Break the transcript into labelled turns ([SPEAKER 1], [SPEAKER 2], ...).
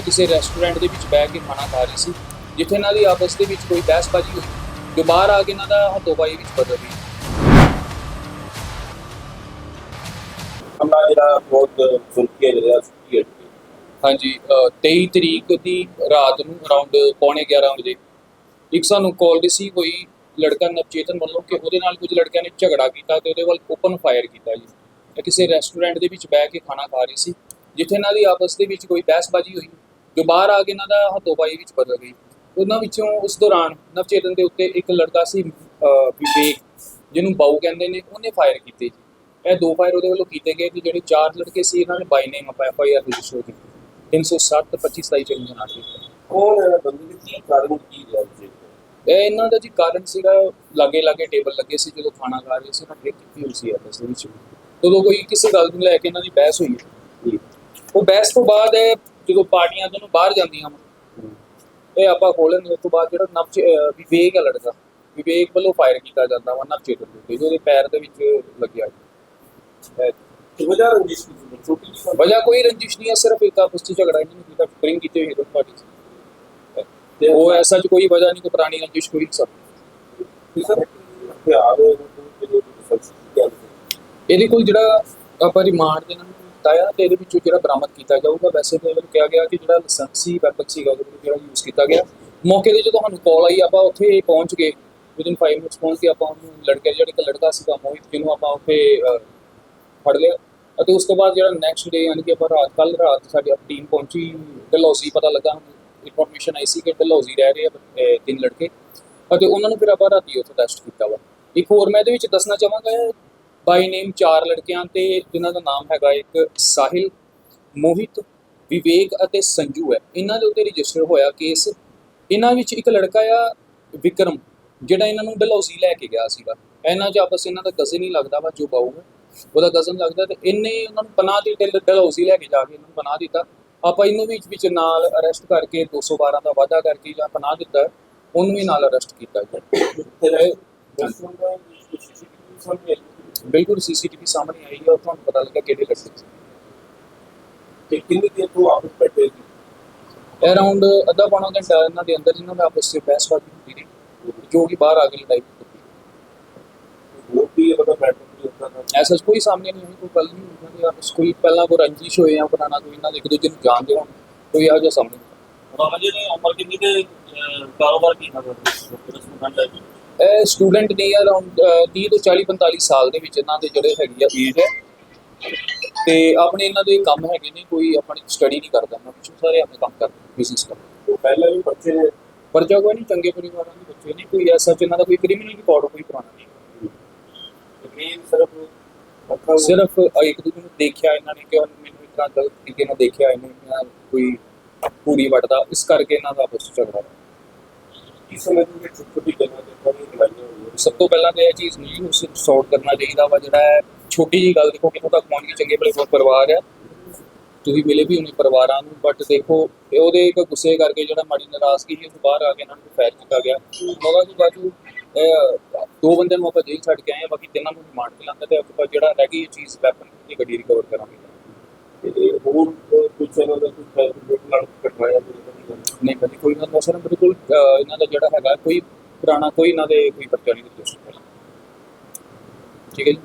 [SPEAKER 1] ਕਿਸੇ ਰੈਸਟੋਰੈਂਟ ਦੇ ਵਿੱਚ ਬਹਿ ਕੇ ਖਾਣਾ ਖਾ ਰਹੀ ਸੀ ਜਿੱਥੇ ਇਹਨਾਂ ਦੀ ਆਪਸ ਦੇ ਵਿੱਚ ਕੋਈ ਬਹਿਸਬਾਜ਼ੀ ਹੋਈ ਜੋ ਬਾਹਰ ਆ ਕੇ ਇਹਨਾਂ ਦਾ ਹੱਥੋਂਬਾਈ ਵਿੱਚ ਬਦਲ ਗਈ।
[SPEAKER 2] ਹਮਲਾ ਜਿਹੜਾ ਬਹੁਤ ਸੁਰਖੀਆ ਜਿਹੜਾ ਸੁਰਖੀਆ
[SPEAKER 1] ਹਾਂਜੀ ਅ, 23 ਤਰੀਕ ਦੀ ਰਾਤ ਨੂੰ ਅਰਾਊਂਡ ਪੌਣੇ 11 ਵਜੇ ਇੱਕ ਸਾਨੂੰ ਕਾਲ ਰਿਸੀਵ ਹੋਈ ਲੜਕਾ ਨਵਚੇਤਨ ਵੱਲੋਂ ਕਿ ਉਹਦੇ ਨਾਲ ਕੁਝ ਲੜਕਿਆਂ ਨੇ ਝਗੜਾ ਕੀਤਾ ਤੇ ਉਹਦੇ ਵੱਲ ਓਪਨ ਫਾਇਰ ਕੀਤਾ ਜੀ। ਇਹ ਕਿਸੇ ਰੈਸਟੋਰੈਂਟ ਦੇ ਵਿੱਚ ਬਹਿ ਕੇ ਖਾਣਾ ਖਾ ਰਹੀ ਸੀ ਜਿੱਥੇ ਇਹਨਾਂ ਦੀ ਆਪਸ ਦੇ ਵਿੱਚ ਕੋਈ ਬਹਿਸਬਾਜ਼ੀ ਹੋਈ ਜੋ ਬਾਹਰ ਆ ਕੇ ਇਹਨਾਂ ਦਾ ਹੱਥੋਂਬਾਈ ਵਿੱਚ ਬਦਲ ਗਈ। ਉਹਨਾਂ ਵਿੱਚੋਂ ਉਸ ਦੌਰਾਨ ਨਵਚੇਤਨ ਦੇ ਉੱਤੇ ਇੱਕ ਲੜਕਾ ਸੀ ਵਿਵੇਕ ਜਿਹਨੂੰ ਬਾਊ ਕਹਿੰਦੇ ਨੇ ਉਹਨੇ ਫਾਇਰ ਕੀਤੇ ਜੀ। ਇਹ ਦੋ ਫਾਇਰ ਉਹਦੇ ਵੱਲੋਂ ਕੀਤੇ ਗਏ ਤੇ ਜਿਹੜੇ ਚਾਰ ਲੜਕੇ ਸੀ ਇਹਨਾਂ ਨੇ by name F I R register ਕੀਤੀ 307 25 27 ਚੰਗੀ ਨਾਲ ਕੀਤੀ।
[SPEAKER 2] ਕੌਣ ਬੰਦੇ ਦੀ ਕੀ ਕਾਰਨ ਕੀ ਰਿਹਾ ਜੀ?
[SPEAKER 1] ਇਹ ਇਹਨਾਂ ਦਾ ਜੀ ਕਾਰਨ ਸੀਗਾ ਲਾਗੇ ਲਾਗੇ ਟੇਬਲ ਲੱਗੇ ਸੀ ਜਦੋਂ ਖਾਣਾ ਖਾ ਰਹੇ ਸੀ ਨਾ ਡਰਿੰਕ ਕੀਤੀ ਹੋਈ ਸੀ ਆਪਸ ਵਿੱਚ। ਜਦੋਂ ਕੋਈ ਕਿਸੇ ਗੱਲ ਨੂੰ ਲੈ ਕੇ ਇਹਨਾਂ ਦੀ ਬਹਿਸ ਹੋਈ ਉਹ ਬਹਿਸ ਤੋਂ ਬਾਅਦ ਇਹ ਜਦੋਂ ਪਾਰਟੀਆਂ ਤੋਂ ਬਾਹਰ ਜਾਂਦੀਆਂ ਵਾ। ਇਹ ਆਪਾਂ ਖੋਲਣ ਉਸ ਤੋਂ ਬਾਅਦ ਜਿਹੜਾ ਨਵ ਵਿਵੇਕ ਹੈ ਲੜਕਾ ਵਿਵੇਕ ਵੱਲੋਂ ਫਾਇਰ ਕੀਤਾ ਜਾਂਦਾ ਵਾ ਨਵਚੇਤਨ ਦੇ ਜਿਹਦੇ ਪੈਰ ਦੇ ਵਿੱਚ ਲੱਗਿਆ
[SPEAKER 2] ਰੰਜਿਸ਼ ਛੋਟੀ ਜਿਹੀ ਗੱਲ।
[SPEAKER 1] ਵਜ੍ਹਾ ਕੋਈ ਰੰਜਿਸ਼ ਨਹੀਂ ਹੈ ਸਿਰਫ ਇੱਕ ਆਪਸ ਵਿੱਚ ਝਗੜਾ ਇਹਨਾਂ ਨੇ ਕੀਤਾ ਡਰਿੰਕ ਕੀਤੀ ਹੋਈ ਦੋਨੋਂ ਪਾਰਟੀ ਤੇ ਉਹ ਐਸਾ ਚ ਕੋਈ ਵਜ੍ਹਾ ਨਹੀਂ ਕੋਈ ਪੁਰਾਣੀ ਰੰਜਿਸ਼ ਕੋਈ ਸਭ। ਇਹਦੇ ਕੋਲ ਜਿਹੜਾ ਆਪਾਂ ਰਿਮਾਂਡ ਦੇ ਨਾਲ ਕੀਤਾ ਆ ਤੇ ਇਹਦੇ ਵਿੱਚੋਂ ਜਿਹੜਾ ਬਰਾਮਦ ਕੀਤਾ ਜਾਊਗਾ, ਵੈਸੇ ਤਾਂ ਇਹਨੂੰ ਕਿਹਾ ਗਿਆ ਕਿ ਜਿਹੜਾ ਲਾਇਸੈਂਸੀ ਵੈਪਨ ਸੀਗਾ ਜਿਹੜਾ ਯੂਜ਼ ਕੀਤਾ ਗਿਆ। ਮੌਕੇ ਤੇ ਜਦੋਂ ਸਾਨੂੰ ਕਾਲ ਆਈ, ਆਪਾਂ ਉੱਥੇ ਪਹੁੰਚ ਗਏ। ਵਿਦਿਨ 5 ਮਿੰਟਸ ਪਹੁੰਚ ਕੇ ਆਪਾਂ ਉਹਨੂੰ ਲੜਕੇ, ਜਿਹੜਾ ਇੱਕ ਲੜਕਾ ਸੀਗਾ, ਮੋਹਿਤ, ਜਿਹਨੂੰ ਆਪਾਂ ਉੱਥੇ ਫੜ ਲਿਆ। ਅਤੇ ਉਸ ਤੋਂ ਬਾਅਦ ਜਿਹੜਾ ਨੈਕਸਟ ਡੇ ਯਾਨੀ ਕਿ ਆਪਾਂ ਰਾਤ ਕੱਲ ਰਾਤ ਸਾਡੀ ਟੀਮ ਪਹੁੰਚੀ, ਡਲਹੌਜ਼ੀ, ਪਤਾ ਲੱਗਾ ਇਨਫੋਰਮੇਸ਼ਨ ਆਈ ਸੀ ਕਿ ਡਲਹੌਜ਼ੀ ਰਹਿ ਰਹੇ ਆ ਤਿੰਨ ਲੜਕੇ। ਅਤੇ ਉਹਨਾਂ ਨੂੰ ਫਿਰ ਆਪਾਂ ਰਾਤੀ ਉੱਥੇ ਟੈਸਟ ਕੀਤਾ ਵਾ। ਇੱਕ ਹੋਰ ਮੈਂ ਇਹਦੇ ਵਿੱਚ ਦੱਸਣਾ ਚਾਹਾਂਗਾ ਬਾਈ ਨੇਮ ਚਾਰ ਲੜਕਿਆਂ ਤੇ ਜਿਨ੍ਹਾਂ ਦਾ ਨਾਮ ਹੈਗਾ ਇੱਕ ਸਾਹਿਲ ਮੋਹਿਤ ਵਿਵੇਕ ਅਤੇ ਸੰਜੂ ਹੈ। ਇਹਨਾਂ ਦੇ ਉੱਤੇ ਰਜਿਸਟਰ ਹੋਇਆ ਕੇਸ ਇਹਨਾਂ ਵਿੱਚ ਇੱਕ ਲੜਕਾ ਆ ਵਿਕਰਮ ਜਿਹੜਾ ਇਹਨਾਂ ਨੂੰ ਡਲਹੌਜ਼ੀ ਲੈ ਕੇ ਗਿਆ ਸੀਗਾ। ਇਹਨਾਂ 'ਚ ਆਪਸ ਇਹਨਾਂ ਦਾ ਕਜ਼ਨ ਹੀ ਲੱਗਦਾ ਵਾ ਜੋ ਬਾਊ ਹੈ। ਉਹਦਾ ਕਜ਼ਨ ਲੱਗਦਾ ਤੇ ਇਹਨੇ ਉਹਨਾਂ ਨੂੰ ਪਨਾਹ ਦੀ ਡਲ- ਡਲਹੌਜ਼ੀ ਲੈ ਕੇ ਜਾ ਕੇ ਇਹਨਾਂ ਨੂੰ ਪਨਾਹ ਦਿੱਤਾ। ਆਪਾਂ ਇਹਨੂੰ ਵਿੱਚ ਵਿੱਚ ਨਾਲ ਅਰੈਸਟ ਕਰਕੇ 212 ਦਾ ਵਾਅਦਾ ਕਰਕੇ ਜਾਂ ਪਨਾਹ ਦਿੱਤਾ ਉਹਨੂੰ ਵੀ ਨਾਲ ਅਰੈਸਟ ਕੀਤਾ ਗਿਆ। ਬਿਲਕੁਲ ਸੀਸੀਟੀਵੀ ਸਾਹਮਣੇ ਆਈ ਹੈ ਤੁਹਾਨੂੰ ਪਤਾ ਲੱਗਾ ਕਿਹੜੇ ਸੀ।
[SPEAKER 2] ਤੇ ਕਿੰਨੀ ਦੇਰ ਤੋਂ ਆਪਸ ਬੈਠੇ ਸੀ
[SPEAKER 1] ਅਰਾਊਂਡ ਅੱਧਾ ਪੌਣਾ ਘੰਟਾ ਇਹਨਾਂ ਦੇ ਅੰਦਰ ਇਹਨਾਂ ਦਾ ਆਪਸ ਵਿੱਚ ਬਹਿਸਬਾਜ਼ੀ ਹੁੰਦੀ ਰਹੀ ਜੋ ਕਿ ਬਾਹਰ ਆ ਕੇ ਲੜਾਈ ਹੁੰਦਾ
[SPEAKER 2] ਤਾਂ
[SPEAKER 1] ਐਸਾ ਕੋਈ ਸਾਹਮਣੇ ਨਹੀਂ ਹੋਈ ਕੋਈ ਗੱਲ ਨਹੀਂ ਇਹਨਾਂ ਦੀ ਆਪਸ ਕੋਈ ਪਹਿਲਾਂ ਕੋਈ ਰੰਜਿਸ਼ ਹੋਏ ਜਾਂ ਪੁਰਾਣਾ ਕੋਈ ਇਹਨਾਂ ਦੇ ਇੱਕ ਦੂਜੇ ਨੂੰ ਜਾਣਦੇ ਹੋਣ ਕੋਈ ਇਹੋ ਜਿਹਾ ਸਾਹਮਣੇ।
[SPEAKER 3] ਬਾਬਾ ਜੀ ਨੇ ਉਮਰ ਕਿੰਨੀ ਤੇ ਕਾਰੋਬਾਰ ਕੀ ਨਾ ਕਰਦੇ
[SPEAKER 1] ਇਹ ਸਟੂਡੈਂਟ ਨੇ ਅਰਾਊਂਡ 30 ਤੋਂ 40 45 ਸਾਲ ਦੇ ਵਿੱਚ ਇਹਨਾਂ ਦੇ ਜਿਹੜੇ ਹੈਗੀ ਆ ਏਜ ਹੈ। ਤੇ ਆਪਣੇ ਇਹਨਾਂ ਦੇ ਕੰਮ ਹੈਗੇ ਨੇ ਕੋਈ ਆਪਣੀ ਸਟੱਡੀ ਨਹੀਂ ਕਰਦਾ ਨਾ ਕੁਛ ਸਾਰੇ ਆਪਣੇ ਕੰਮ ਕਰਦੇ ਬਿਜ਼ਨਸ ਕਰਦੇ
[SPEAKER 2] ਪਹਿਲਾਂ ਵੀ ਬੱਚੇ
[SPEAKER 1] ਪਰਚਾ ਕੋਈ ਨਹੀਂ ਚੰਗੇ ਪਰਿਵਾਰਾਂ ਦੇ ਬੱਚੇ ਨੇ ਕੋਈ ਐਸਾ ਚ ਇਹਨਾਂ ਦਾ ਕੋਈ ਕ੍ਰਿਮੀਨਲ ਰਿਕਾਰਡ ਕੋਈ ਪੁਰਾਣਾ ਨਹੀਂ।
[SPEAKER 2] ਸਿਰਫ
[SPEAKER 1] ਸਿਰਫ ਇੱਕ ਦੂਜੇ ਨੂੰ ਦੇਖਿਆ ਇਹਨਾਂ ਨੇ ਕਿ ਮੈਨੂੰ ਤਰ੍ਹਾਂ ਗਲਤ ਤਰੀਕੇ ਨਾਲ ਦੇਖਿਆ ਇਹਨੇ ਮੈਂ ਕੋਈ ਪੂਰੀ ਵਟਦਾ ਇਸ ਕਰਕੇ ਇਹਨਾਂ ਦਾ ਆਪਸ ਵਿੱਚ ਝਗੜਾ
[SPEAKER 2] ਕੀ ਸਮਝਦੇ ਕਿ ਛੋਟੀ ਗੱਲਾਂ ਤੇ ਕੋਈ ਲੜਾਈਆਂ ਹੋਈਆਂ
[SPEAKER 1] ਸਭ ਤੋਂ ਪਹਿਲਾਂ ਤਾਂ ਇਹ ਚੀਜ਼ ਨਹੀਂ ਉਸ ਸੌਟ ਕਰਨਾ ਚਾਹੀਦਾ ਵਾ, ਜਿਹੜਾ ਹੈ ਛੋਟੀ ਜੀ ਗੱਲ ਦੇਖੋ ਕਿੱਥੋਂ ਤੱਕ ਪਹੁੰਚ ਚੰਗੇ ਭਲੇ ਬਹੁਤ ਪਰਿਵਾਰ ਹੈ ਤੁਸੀਂ ਮਿਲੇ ਵੀ ਉਹਨੇ ਪਰਿਵਾਰਾਂ ਨੂੰ ਬਟ ਦੇਖੋ, ਇਹ ਉਹਦੇ ਇੱਕ ਗੁੱਸੇ ਕਰਕੇ ਜਿਹੜਾ ਮਾੜੀ ਨਾਰਾਜ਼ਗੀ ਸੀ ਉਹ ਬਾਹਰ ਆ ਕੇ ਇਹਨਾਂ ਨੂੰ ਫੈਰ ਕੀਤਾ ਗਿਆ। ਮਗਾ ਜੀ ਬਾਜੂ, ਇਹ ਦੋ ਬੰਦਿਆਂ ਨੂੰ ਆਪਾਂ ਜੇਲ੍ਹ ਛੱਡ ਕੇ ਆਏ ਆ, ਬਾਕੀ ਤਿੰਨਾਂ ਨੂੰ ਰਿਮਾਂਡ ਤੇ ਲਾਂਦਾ ਤੇ ਆਪਾਂ ਜਿਹੜਾ ਰਹਿ ਗਈ ਇਹ ਚੀਜ਼ ਵੈਪਨ ਦੀ ਗੱਡੀ ਰਿਕਵਰ ਕਰਾਂਗੇ।
[SPEAKER 2] ਤੇ ਹੋਰ ਕੁਝ ਇਹਨਾਂ ਦਾ ਕੁਝ ਫੈਸਲੇ ਨਾਲ ਕਟਵਾਇਆ
[SPEAKER 1] ਨਹੀਂ। ਭਾਜੀ ਕੋਈ ਨਾ ਦੱਸ ਰਿਹਾ ਬਿਲਕੁਲ ਅਹ, ਇਹਨਾਂ ਦਾ ਜਿਹੜਾ ਹੈਗਾ ਕੋਈ ਪੁਰਾਣਾ ਕੋਈ ਇਹਨਾਂ ਦੇ ਕੋਈ ਪਰਚਾ ਨਹੀਂ ਰਜਿਸਟਰ ਠੀਕ ਹੈ ਜੀ?